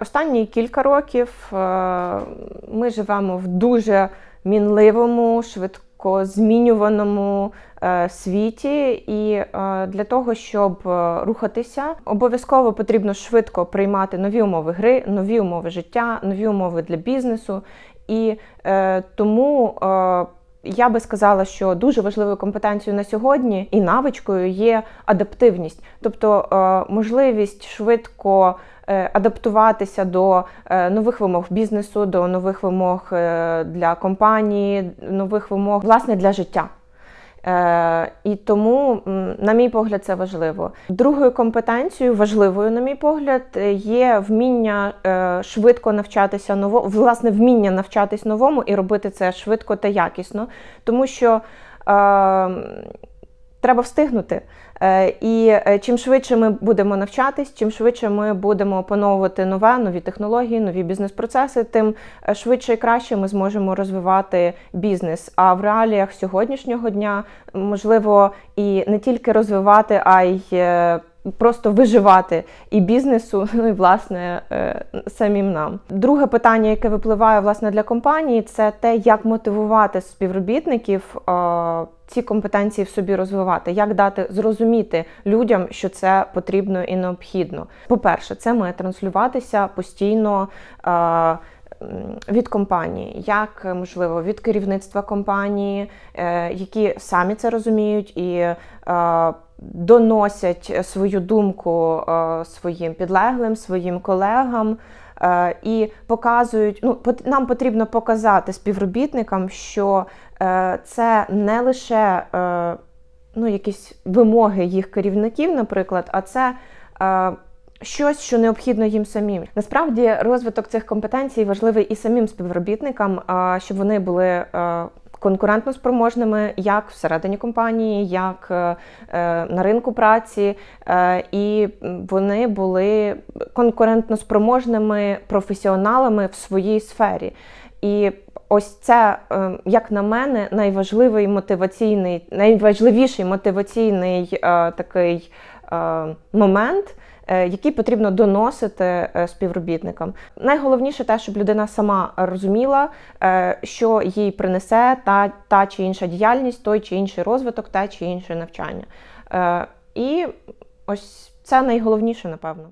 Останні кілька років ми живемо в дуже мінливому, швидко змінюваному світі, і для того, щоб рухатися, обов'язково потрібно швидко приймати нові умови гри, нові умови життя, нові умови для бізнесу. І тому я би сказала, що дуже важливою компетенцією на сьогодні і навичкою є адаптивність, тобто е, можливість швидко е, адаптуватися до е, нових вимог бізнесу, до нових вимог для компанії, нових вимог власне для життя. Е, І тому, на мій погляд, це важливо. Другою компетенцією, важливою, на мій погляд, є вміння е, швидко навчатися новому, власне, вміння навчатись новому і робити це швидко та якісно, тому що. Треба встигнути. Е, і е, чим швидше ми будемо навчатись, чим швидше ми будемо опановувати нове, нові технології, нові бізнес-процеси, тим е, швидше і краще ми зможемо розвивати бізнес. А в реаліях сьогоднішнього дня можливо і не тільки розвивати, а й Просто виживати і бізнесу, ну і власне самим нам. Друге питання, яке випливає власне для компанії, це те, як мотивувати співробітників ці компетенції в собі розвивати, як дати зрозуміти людям, що це потрібно і необхідно. По-перше, це має транслюватися постійно. Від компанії, як можливо від керівництва компанії, е, які самі це розуміють і е, доносять свою думку е, своїм підлеглим, своїм колегам і показують. Ну, нам потрібно показати співробітникам, що Е, це не лише е, ну, якісь вимоги їх керівників, наприклад, а це е, щось, що необхідно їм самим. Насправді, розвиток цих компетенцій важливий і самим співробітникам, щоб вони були. Конкурентно спроможними як всередині компанії, як на ринку праці, і вони були конкурентно спроможними професіоналами в своїй сфері. І ось це, е, як на мене, найважливий мотиваційний, найважливіший мотиваційний е, такий е, момент. Який потрібно доносити співробітникам. Найголовніше те, щоб людина сама розуміла, що їй принесе та та чи інша діяльність, той чи інший розвиток, те чи інше навчання. І ось це найголовніше, напевно.